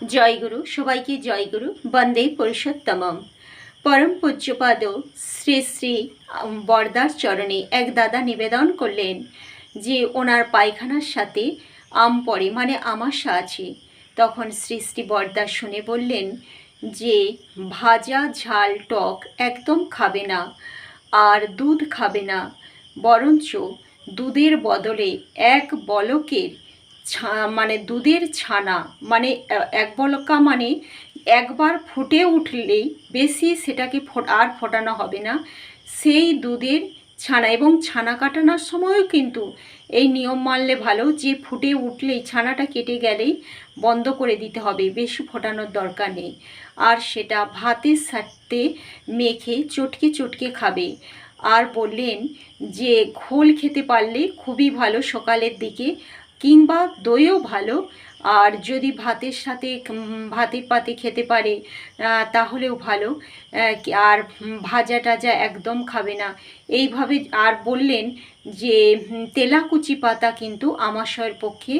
জয়গুরু, সবাইকে জয়গুরু, বন্দে পুরুষোত্তমম। পরম পূজ্যপাদ শ্রী শ্রী বরদার চরণে এক দাদা নিবেদন করলেন যে ওনার পায়খানার সাথে আম পড়ে মানে আমাশা আছে। তখন শ্রী শ্রী বরদার শুনে বললেন যে, ভাজা ঝাল টক একদম খাবে না, আর দুধ খাবে না, বরঞ্চ দুধের বদলে এক বলকের মানে দুধের ছানা মানে এক বলকা মানে একবার ফুটে উঠলেই বেশি সেটাকে আর ফোটানো হবে না। সেই দুধের ছানা এবং ছানা কাটানোর সময়ও কিন্তু এই নিয়ম মানলে ভালো, যে ফুটে উঠলেই, ছানাটা কেটে গেলেই বন্ধ করে দিতে হবে, বেশি ফোটানোর দরকার নেই। আর সেটা ভাতের সাথে মেখে চটকে চটকে খাবে। আর বললেন যে, ঘোল খেতে পারলে খুবই ভালো সকালের দিকে কিংবা দইও ভালো আর যদি ভাতের সাথে ভাতের পাতে খেতে পারে তাহলেও ভালো। আর ভাজা টাজা একদম খাবে না। এইভাবে আর বললেন যে তেলাকুচি পাতা কিন্তু আমাশয়ের পক্ষে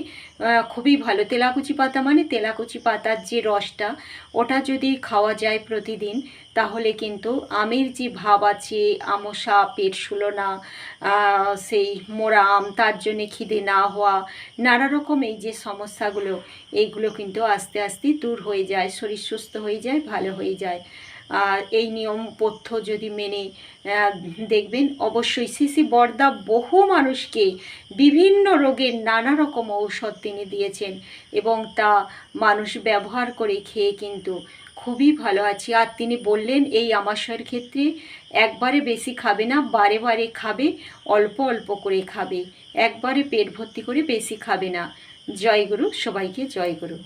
খুবই ভালো। তেলাকুচি পাতা মানে তেলাকুচি পাতার যে রসটা, ওটা যদি খাওয়া যায় প্রতিদিন, তাহলে কিন্তু আমের যে ভাব আছে, আমসা, পেট শুলো না সেই মোরা আম, তার জন্যে খিদে না হওয়া, নানা রকম এই যে সমস্যাগুলো এইগুলো কিন্তু আস্তে আস্তে দূর হয়ে যায়, শরীর সুস্থ হয়ে যায়, ভালো হয়ে যায়। আর এই নিয়ম পথ্য যদি মেনে দেখবেন অবশ্যই সিসি বর্দা বহু মানুষকে বিভিন্ন রোগের নানা রকম ঔষধ তিনি দিয়েছেন এবং তা মানুষ ব্যবহার করে খেয়ে কিন্তু খুবই ভালো আছি। আর তিনি বললেন, এই আমাশয়ের ক্ষেত্রে একবারে বেশি খাবে না, বারে বারে খাবে, অল্প অল্প করে খাবে। একবারে পেট ভর্তি করে বেশি খাবে না। জয়গুরু সবাইকে জয়গুরু।